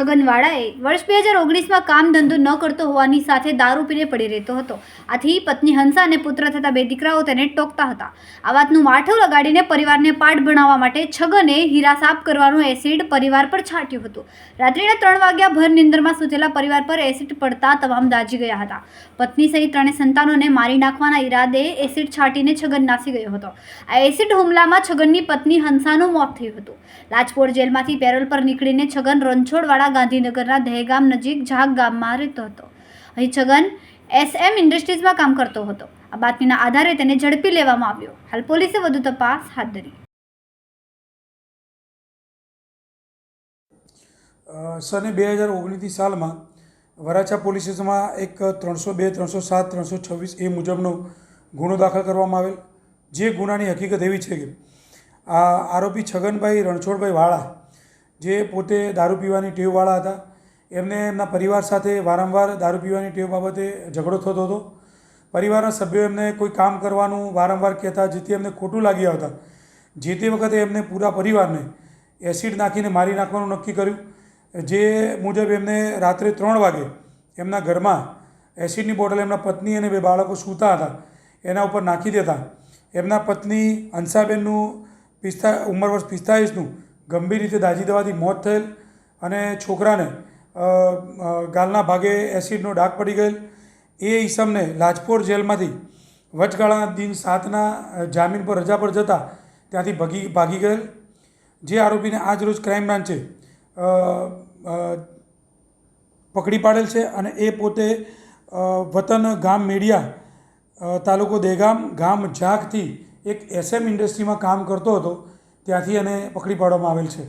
છગનવાળાએ વર્ષ બે હજાર ઓગણીસમાં કામ ધંધો ન કરતો હોવાની સાથે દારૂ પીને પડી રહેતો હતો. આથી પત્ની હંસા અને પુત્ર થતા બે દીકરાઓ તેને ટોકતા હતા. આ વાતનું માઠું લગાડીને પરિવારને પાઠ ભણાવવા માટે છગને હીરા સાફ કરવાનું એસિડ પરિવાર પર છાંટ્યું હતું. રાત્રિના ત્રણ વાગ્યા ભર નિંદરમાં સૂતેલા પરિવાર પર એસિડ પડતા તમામ દાજી ગયા હતા. પત્ની સહિત ત્રણે સંતાનોને મારી નાખવાના ઈરાદે એસિડ છાંટીને છગન નાસી ગયો હતો. આ એસિડ હુમલામાં છગનની પત્ની હંસાનું મોત થયું હતું. રાજકોટ જેલમાંથી પેરોલ પર નીકળીને છગન રણછોડવાળા ગાંધીનગરના દહેગામ નજીક ઝાગ ગામમાં રહેતો હતો. અહીં છગન એસએમ ઇન્ડસ્ટ્રીઝમાં કામ કરતો હતો. આ બાતમીના આધારે તેને ઝડપી લેવામાં આવ્યો. હાલ પોલીસે વધુ તપાસ હાથ ધરી. સને બે હજાર ઓગણીસની સાલમાં વરાછા પોલીસ સ્ટેશનમાં એક ત્રણસો બે, ત્રણસો સાત, ત્રણસો છવ્વીસ એ મુજબનો ગુનો દાખલ કરવામાં આવેલ. જે ગુનાની હકીકત એવી છે કે આ આરોપી છગનભાઈ રણછોડભાઈ વાળા જે પોતે દારૂ પીવાની ટેવવાળા હતા, એમને એમના પરિવાર સાથે વારંવાર દારૂ પીવાની ટેવ બાબતે ઝઘડો થતો હતો. પરિવારના સભ્યો એમને કોઈ કામ કરવાનું વારંવાર કહેતા જેથી એમને ખોટું લાગી આવતા. જે તે વખતે એમને પૂરા પરિવારને એસિડ નાખીને મારી નાખવાનું નક્કી કર્યું. જે મુજબ એમને રાત્રે ત્રણ વાગે એમના ઘરમાં એસિડની બોટલ એમના પત્ની અને બે બાળકો સૂતા હતા. એના ઉપર નાખી દેતા. એમના પત્ની હંસાબેનનું પિસ્તા, ઉંમર વર્ષ પિસ્તાળીસનું ગંભીર રીતે દાજી દેવાથી મોત થયેલ અને છોકરાને ગાલના ભાગે એસિડનો ડાઘ પડી ગયેલ. એ ઈસમને લાજપોર જેલમાંથી વચગાળાના દિન સાતના જામીન પર રજા પર જતા ત્યાંથી ભાગી ભાગી ગયેલ. જે આરોપીને આજરોજ ક્રાઇમ બ્રાન્ચે પકડી પાડેલ છે અને એ પોતે વતન ગામ મેડિયા તાલુકો દેગામ ગામ ઝાકથી એક એસએમ ઇન્ડસ્ટ્રીમાં કામ કરતો હતો. ત્યાંથી એને પકડી પાડવામાં આવેલ છે.